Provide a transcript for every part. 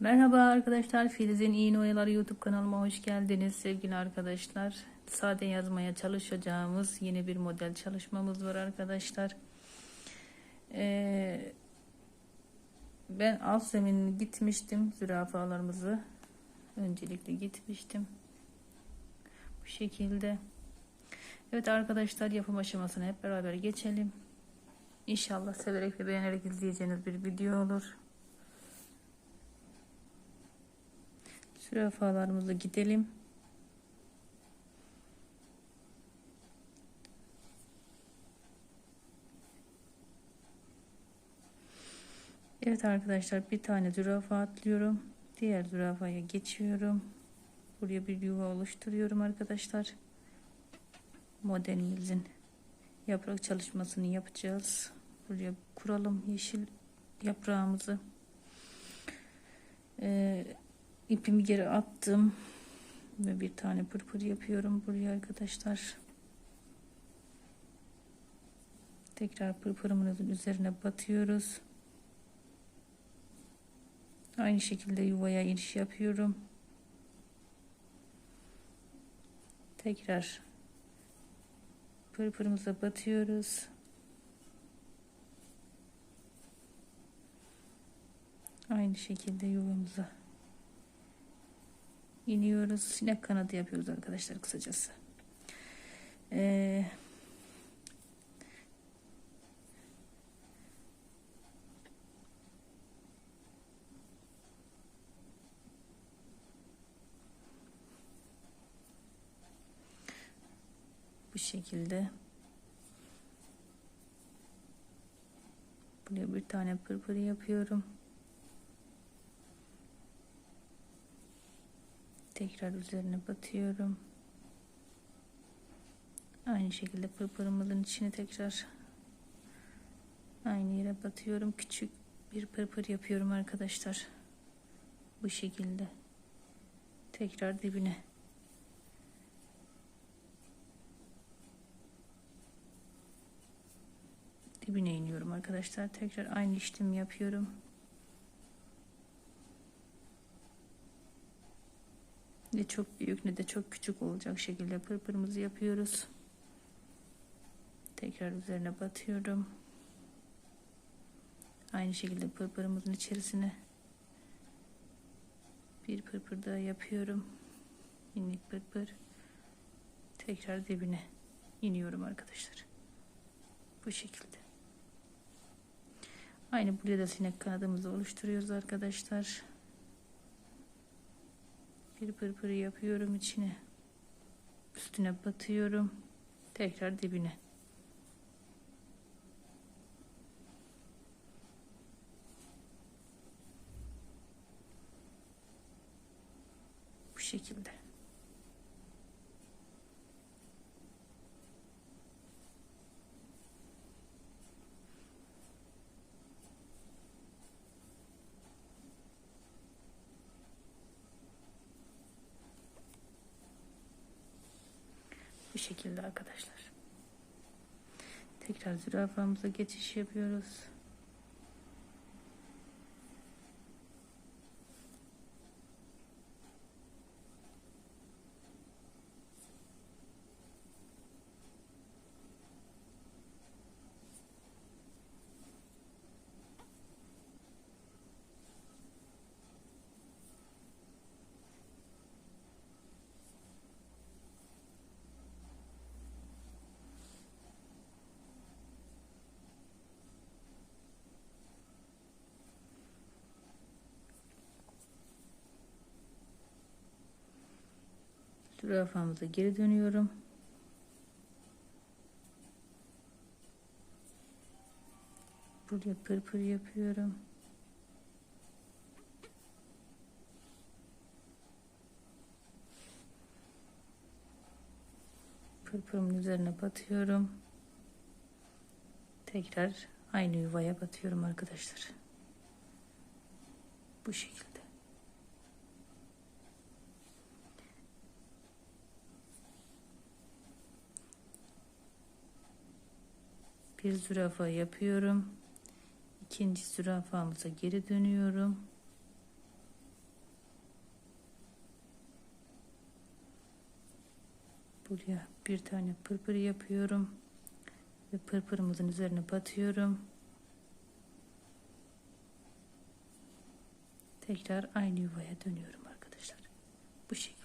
Merhaba arkadaşlar, Filiz'in İğne Oyaları YouTube kanalıma hoş geldiniz sevgili arkadaşlar. Sade yazmaya çalışacağımız yeni bir model çalışmamız var arkadaşlar. Ee, ben alt zemin gitmiştim zürafalarımızı. Öncelikle gitmiştim. Bu şekilde. Evet arkadaşlar yapım aşamasını hep beraber geçelim. İnşallah severek ve beğenerek izleyeceğiniz bir video olur. Zürafalarımızı gidelim. Evet arkadaşlar bir tane zürafa atlıyorum. Diğer zürafaya geçiyorum. Buraya bir yuva oluşturuyorum arkadaşlar. Modelimizin yaprak çalışmasını yapacağız. Buraya kuralım yeşil yaprağımızı. Ee, ipimi geri attım ve bir tane pırpır yapıyorum buraya arkadaşlar. Tekrar pırpırımızın üzerine batıyoruz. Aynı şekilde yuvaya iniş yapıyorum. Tekrar pırpırımıza batıyoruz. Aynı şekilde yuvamıza iniyoruz. Sinek kanadı yapıyoruz arkadaşlar kısacası. Ee, bu şekilde buraya bir tane pırpır yapıyorum. Tekrar üzerine batıyorum. Aynı şekilde pırpırımızın içine tekrar aynı yere batıyorum. Küçük bir pırpır yapıyorum arkadaşlar. Bu şekilde. Tekrar dibine. Dibine iniyorum arkadaşlar. Tekrar aynı işlemi yapıyorum. Ne çok büyük ne de çok küçük olacak şekilde pırpırımızı yapıyoruz. Tekrar üzerine batıyorum. Aynı şekilde pırpırımızın içerisine bir pırpır daha yapıyorum. Minik pırpır. Tekrar dibine iniyorum arkadaşlar. Bu şekilde. Aynı buraya da sinek kanadımızı oluşturuyoruz arkadaşlar bir pırpır yapıyorum içine. Üstüne batıyorum. Tekrar dibine bu şekilde Bu şekilde arkadaşlar. Tekrar zürafamıza geçiş yapıyoruz. Zürafamıza geri dönüyorum. Buraya pırpır yapıyorum. Pırpırımın üzerine batıyorum. Tekrar aynı yuvaya batıyorum arkadaşlar. Bu şekilde. bir zürafa yapıyorum. İkinci zürafamıza geri dönüyorum. Buraya bir tane pırpır yapıyorum ve pırpırımızın üzerine batıyorum. Tekrar aynı yuvaya dönüyorum arkadaşlar. Bu şekilde.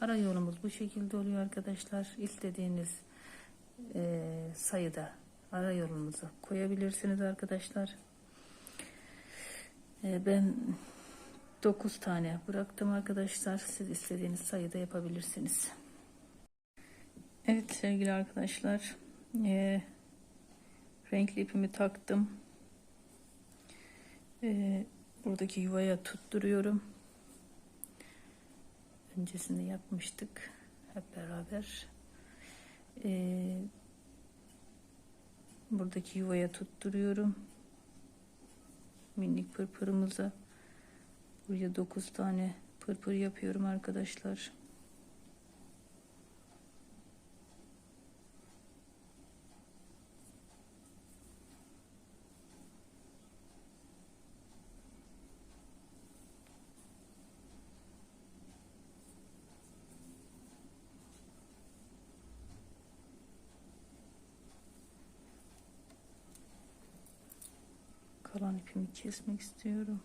Ara yolumuz bu şekilde oluyor arkadaşlar. İstediğiniz e, sayıda ara yolumuzu koyabilirsiniz arkadaşlar. E, ben 9 tane bıraktım arkadaşlar. Siz istediğiniz sayıda yapabilirsiniz. Evet sevgili arkadaşlar. E, renkli ipimi taktım. E, buradaki yuvaya tutturuyorum. Öncesinde yapmıştık hep beraber. E, buradaki yuvaya tutturuyorum. Minik pırpırımıza. Buraya 9 tane pırpır yapıyorum arkadaşlar. Kalan ipimi kesmek istiyorum.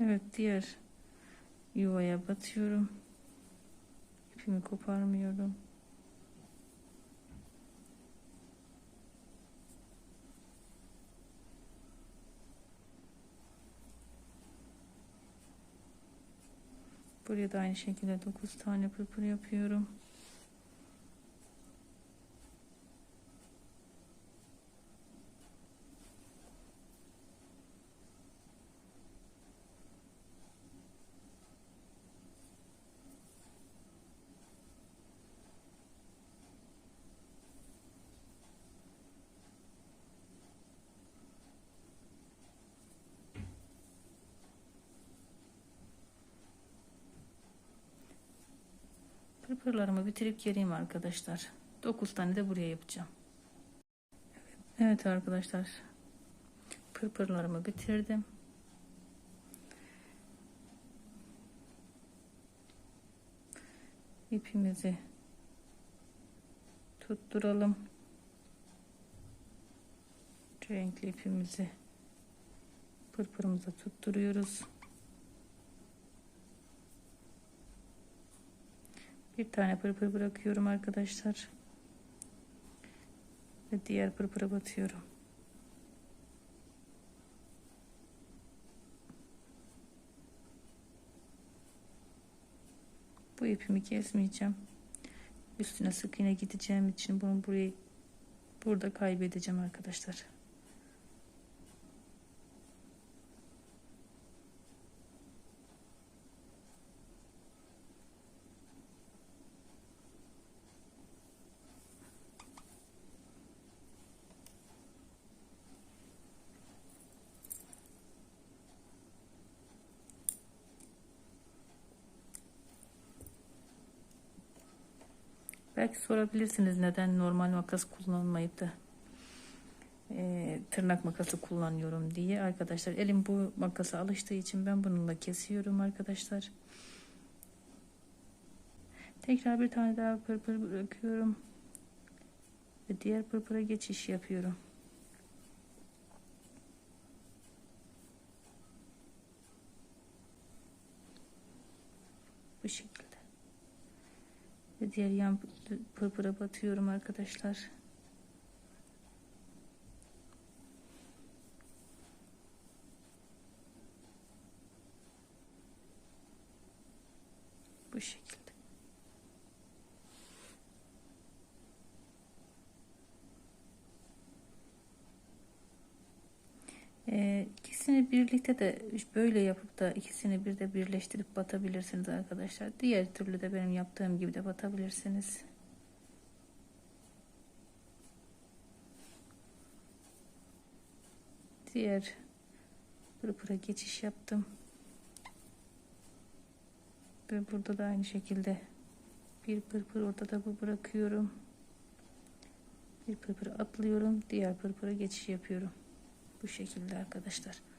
Evet diğer yuvaya batıyorum. İpimi koparmıyorum. Buraya da aynı şekilde 9 tane pırpır yapıyorum. Pırpırlarımı bitirip geleyim arkadaşlar. 9 tane de buraya yapacağım. Evet arkadaşlar. Pırpırlarımı bitirdim. İpimizi tutturalım. Renkli ipimizi pırpırımıza tutturuyoruz. Bir tane pırpır bırakıyorum arkadaşlar. Ve diğer pırpıra batıyorum. Bu ipimi kesmeyeceğim. Üstüne sık iğne gideceğim için bunu burayı burada kaybedeceğim arkadaşlar. Belki sorabilirsiniz neden normal makas kullanmayıp da e, tırnak makası kullanıyorum diye arkadaşlar. Elim bu makasa alıştığı için ben bununla kesiyorum arkadaşlar. Tekrar bir tane daha pırpır bırakıyorum. Ve diğer pırpıra geçiş yapıyorum. Bu şekilde. Ve diğer yan pırpıra batıyorum arkadaşlar. Bu şekilde. Ee, ikisini birlikte de böyle yapıp da ikisini bir de birleştirip batabilirsiniz arkadaşlar. Diğer türlü de benim yaptığım gibi de batabilirsiniz. Diğer pırpıra geçiş yaptım. Ve burada da aynı şekilde bir pırpır ortada bu bırakıyorum. Bir pırpır atlıyorum. Diğer pırpıra geçiş yapıyorum. Bu şekilde arkadaşlar.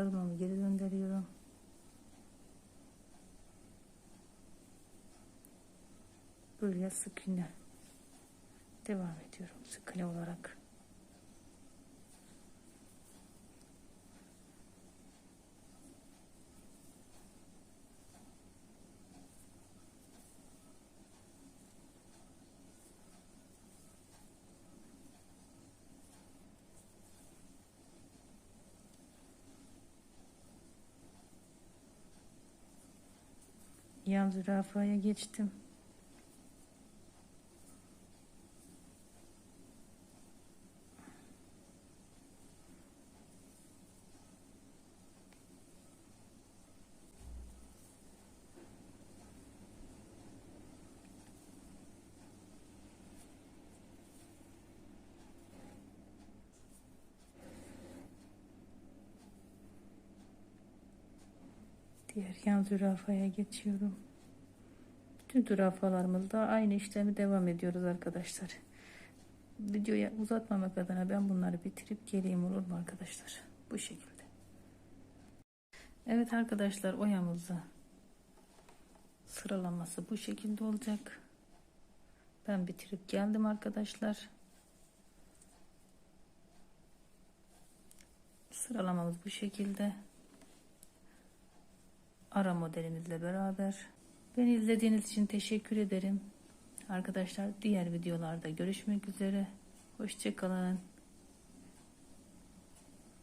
Yazmamı geri gönderiyorum. Böyle sık devam ediyorum sık olarak. Yan zürafaya geçtim. Diğer yan zürafaya geçiyorum. Bütün zürafalarımızda aynı işlemi devam ediyoruz arkadaşlar. Videoyu uzatmamak adına ben bunları bitirip geleyim olur mu arkadaşlar? Bu şekilde. Evet arkadaşlar oyamızı sıralaması bu şekilde olacak. Ben bitirip geldim arkadaşlar. Sıralamamız bu şekilde. Ara modelimizle beraber. Beni izlediğiniz için teşekkür ederim. Arkadaşlar diğer videolarda görüşmek üzere. Hoşçakalın.